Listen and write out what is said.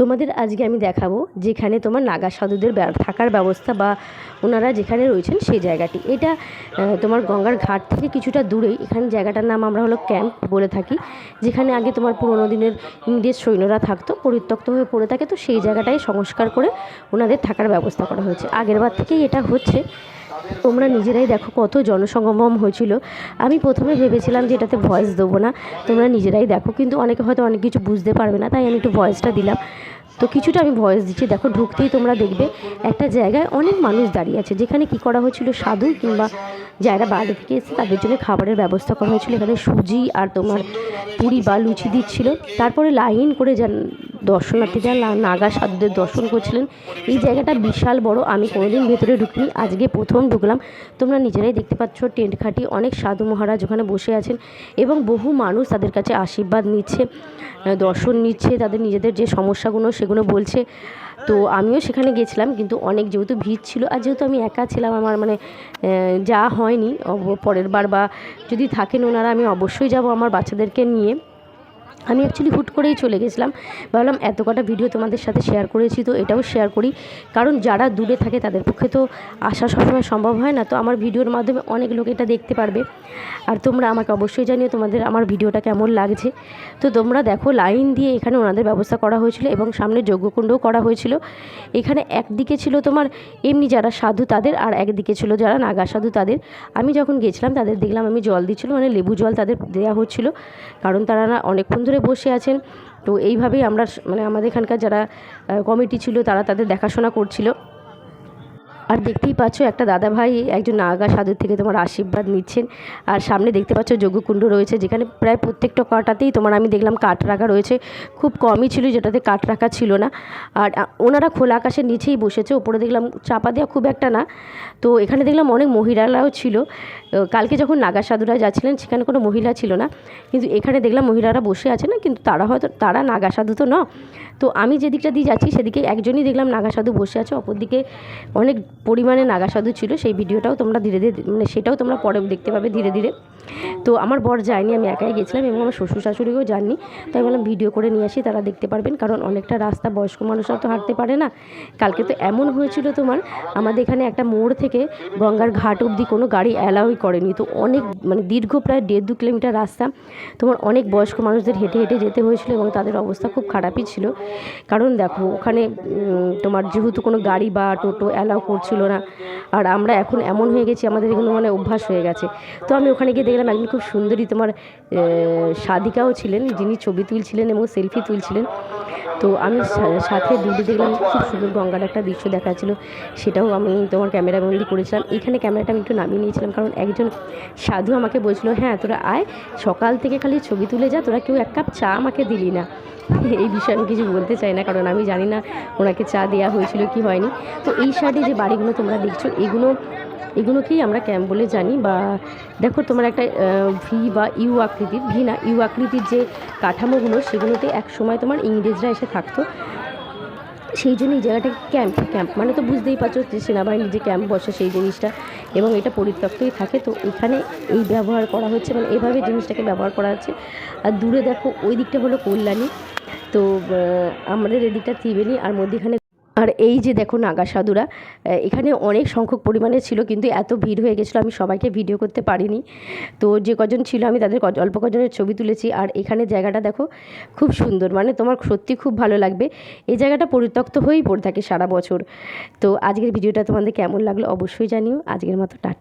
তোমাদের আজকে আমি দেখাবো যেখানে তোমার নাগা সাধুদের থাকার ব্যবস্থা বা ওনারা যেখানে রয়েছেন সেই জায়গাটি। এটা তোমার গঙ্গার ঘাট থেকে কিছুটা দূরেই। এখানে জায়গাটার নাম আমরা হলো ক্যাম্প বলে থাকি, যেখানে আগে তোমার পুরোনো দিনের ইংরেজ সৈন্যরা থাকতো, পরিত্যক্ত হয়ে পড়ে থাকে, তো সেই জায়গাটাই সংস্কার করে ওনাদের থাকার ব্যবস্থা করা হয়েছে। আগেরবার থেকেই এটা হচ্ছে। তোমরা নিজেরাই দেখো কত জনসমাগম হয়েছিল। আমি প্রথমে ভেবেছিলাম যে এটাতে ভয়েস দেবো না, তোমরা নিজেরাই দেখো, কিন্তু অনেকে হয়তো অনেক কিছু বুঝতে পারবে না, তাই আমি একটু ভয়েসটা দিলাম। তো কিছুটা আমি ভয়েস দিচ্ছি। দেখো, ঢুকতেই তোমরা দেখবে একটা জায়গায় অনেক মানুষ দাঁড়িয়ে আছে। যেখানে কি করা হয়েছিল? সাধু কিংবা যারা বাইরে থেকে এসেছে, তাদের জন্য খাবারের ব্যবস্থা করা হয়েছিল। এখানে সুজি আর তোমার পুরি বা লুচি দিচ্ছিল। তারপরে লাইন করে যান দর্শনার্থীরা নাগা সাধুদের দর্শন করছিলেন। এই জায়গাটা বিশাল বড়। আমি কোনোদিন ভেতরে ঢুকিনি। আজকে প্রথম ঢুকলাম। তোমরা নিজেরাই দেখতে পাচ্ছ, টেন্ট খাটি, অনেক সাধু মহারাজ ওখানে বসে আছেন এবং বহু মানুষ তাদের কাছে আশীর্বাদ নিচ্ছে দর্শন নিচ্ছে, তাদের নিজেদের যে সমস্যাগুলো সেগুলো বলছে। তো আমিও সেখানে গেছিলাম, কিন্তু অনেক যেহেতু ভিড় ছিল, আর যেহেতু আমি একা ছিলাম, আমার মানে যা হয়নি পরের বার বা যদি থাকেন ওনারা, আমি অবশ্যই যাব আমার বাচ্চাদেরকে নিয়ে। আমি অ্যাকচুয়ালি হুট করেই চলে গেছিলাম। ভাবলাম এত কটা ভিডিও তোমাদের সাথে শেয়ার করেছি, তো এটাও শেয়ার করি। কারণ যারা দূরে থাকে তাদের পক্ষে তো আসা সবসময় সম্ভব হয় না। তো আমার ভিডিওর মাধ্যমে অনেক লোক এটা দেখতে পারবে। আর তোমরা আমাকে অবশ্যই জানিও তোমাদের আমার ভিডিওটা কেমন লাগছে। তো তোমরা দেখো, লাইন দিয়ে এখানে ওনাদের ব্যবস্থা করা হয়েছিল এবং সামনে যজ্ঞকুণ্ডও করা হয়েছিল। এখানে একদিকে ছিল তোমার, এমনি যারা সাধু তাদের, আর একদিকে ছিল যারা নাগা সাধু তাদের। আমি যখন গেছিলাম, তাদের দেখলাম আমি জল দিচ্ছিল মানে লেবু জল তাদের দেওয়া হচ্ছিল। কারণ তারা না অনেকক্ষণ ধরে বসে আছেন। তো এইভাবেই আমরা মানে আমাদের এখানকার যারা কমিটি ছিল তারা তাদের দেখাশোনা করছিল। আর দেখতেই পাচ্ছ একটা দাদা ভাই একজন নাগা সাধুর থেকে তোমার আশীর্বাদ নিচ্ছেন। আর সামনে দেখতে পাচ্ছ যজ্ঞকুণ্ড রয়েছে, যেখানে প্রায় প্রত্যেকটা কাটাতেই তোমার আমি দেখলাম কাঠ রাখা রয়েছে। খুব কমই ছিল, যেটাতে কাঠ রাখা ছিল না। আর ওনারা খোলা আকাশের নিচেই বসেছে, ওপরে দেখলাম চাপা দেওয়া খুব একটা না। তো এখানে দেখলাম অনেক মহিলারাও ছিল। কালকে যখন নাগা সাধুরা যাচ্ছিলেন, সেখানে কোনো মহিলা ছিল না। কিন্তু এখানে দেখলাম মহিলারা বসে আছে না, কিন্তু তারা হয়তো, তারা নাগা সাধু তো ন তো আমি যেদিকটা দিয়ে যাচ্ছি, সেদিকে একজনই দেখলাম নাগা সাধু বসে আছে, অপরদিকে অনেক পরিমাণে নাগাসাধু ছিল, সেই ভিডিওটাও তোমরা ধীরে ধীরে মানে সেটাও তোমরা পরে দেখতে পাবে ধীরে ধীরে। তো আমার বর যায়নি, আমি একাই গেছিলাম এবং আমার শ্বশুর শাশুড়িও যাননি। তাই বললাম, ভিডিও করে নিয়ে আসি, তারা দেখতে পারবেন। কারণ অনেকটা রাস্তা, বয়স্ক মানুষরা তো হাঁটতে পারে না। কালকে তো এমন হয়েছিল তোমার, আমাদের এখানে একটা মোড় থেকে গঙ্গার ঘাট অবধি কোনো গাড়ি অ্যালাউই করেনি। তো অনেক মানে দীর্ঘ প্রায় দেড় দু কিলোমিটার রাস্তা। তোমার অনেক বয়স্ক মানুষদের হেঁটে হেঁটে যেতে হয়েছিল এবং তাদের অবস্থা খুব খারাপই ছিল। কারণ দেখো, ওখানে তোমার যেহেতু কোনো গাড়ি বা টোটো অ্যালাউ করছিল না, আর আমরা এখন এমন হয়ে গেছি, আমাদের এগুলো মানে অভ্যাস হয়ে গেছে। তো আমি ওখানে গিয়ে দেখলাম একজন খুব সুন্দরী তোমার সাধিকাও ছিলেন, যিনি ছবি তুলছিলেন এবং সেলফি তুলছিলেন। তো আমি সাথে দূরে দেখলাম খুব সুন্দর গঙ্গার একটা দৃশ্য দেখাচ্ছিল, সেটাও আমি তোমার ক্যামেরা বন্দি করেছিলাম। এখানে ক্যামেরাটা আমি একটু নামিয়ে নিয়েছিলাম, কারণ একজন সাধু আমাকে বলছিল হ্যাঁ তোরা আয়, সকাল থেকে খালি ছবি তুলে যা, তোরা কেউ এক কাপ চা আমাকে দিলি না। এই বিষয়ে আমি কিছু বলতে চাই না, কারণ আমি জানি না ওনাকে চা দেওয়া হয়েছিল কি হয়নি। তো এই সাইডে যে বাড়িগুলো তোমরা দেখছ, এগুলো এগুলোকেই আমরা ক্যাম্প বলে জানি বা দেখো তোমার একটা ভি বা ইউ আকৃতির, ভি না, ইউ আকৃতির যে কাঠামোগুলো সেগুলোতে এক সময় তোমার ইংরেজরা এসে থাকতো। সেই জন্য এই জায়গাটাকে ক্যাম্প ক্যাম্প মানে তো বুঝতেই পারছ যে সেনাবাহিনীর যে ক্যাম্প বসে সেই জিনিসটা এবং এটা পরিত্যক্তই থাকে। তো এখানে এই ব্যবহার করা হচ্ছে মানে এভাবে জিনিসটাকে ব্যবহার করা হচ্ছে। আর দূরে দেখো ওই দিকটা হলো কল্যাণী। তো আমাদের এদিকটা ত্রিবেণী, আর মধ্যেখানে আর এই যে দেখো নাগা সাধুরা এখানে অনেক সংখ্যক পরিমাণে ছিল, কিন্তু এত ভিড় হয়ে গেছিল, আমি সবাইকে ভিডিও করতে পারিনি। তো যে কজন ছিল, আমি তাদের অল্প কজনের ছবি তুলেছি, আর এখানে জায়গাটা দেখো, খুব সুন্দর মানে তোমার সত্যি খুব ভালো লাগবে। এই জায়গাটা পরিত্যক্ত হয়েই পড়ে থাকে সারা বছর। তো আজকের ভিডিওটা তোমাদের কেমন লাগল, অবশ্যই জানিও। আজকের মতো, টাটা।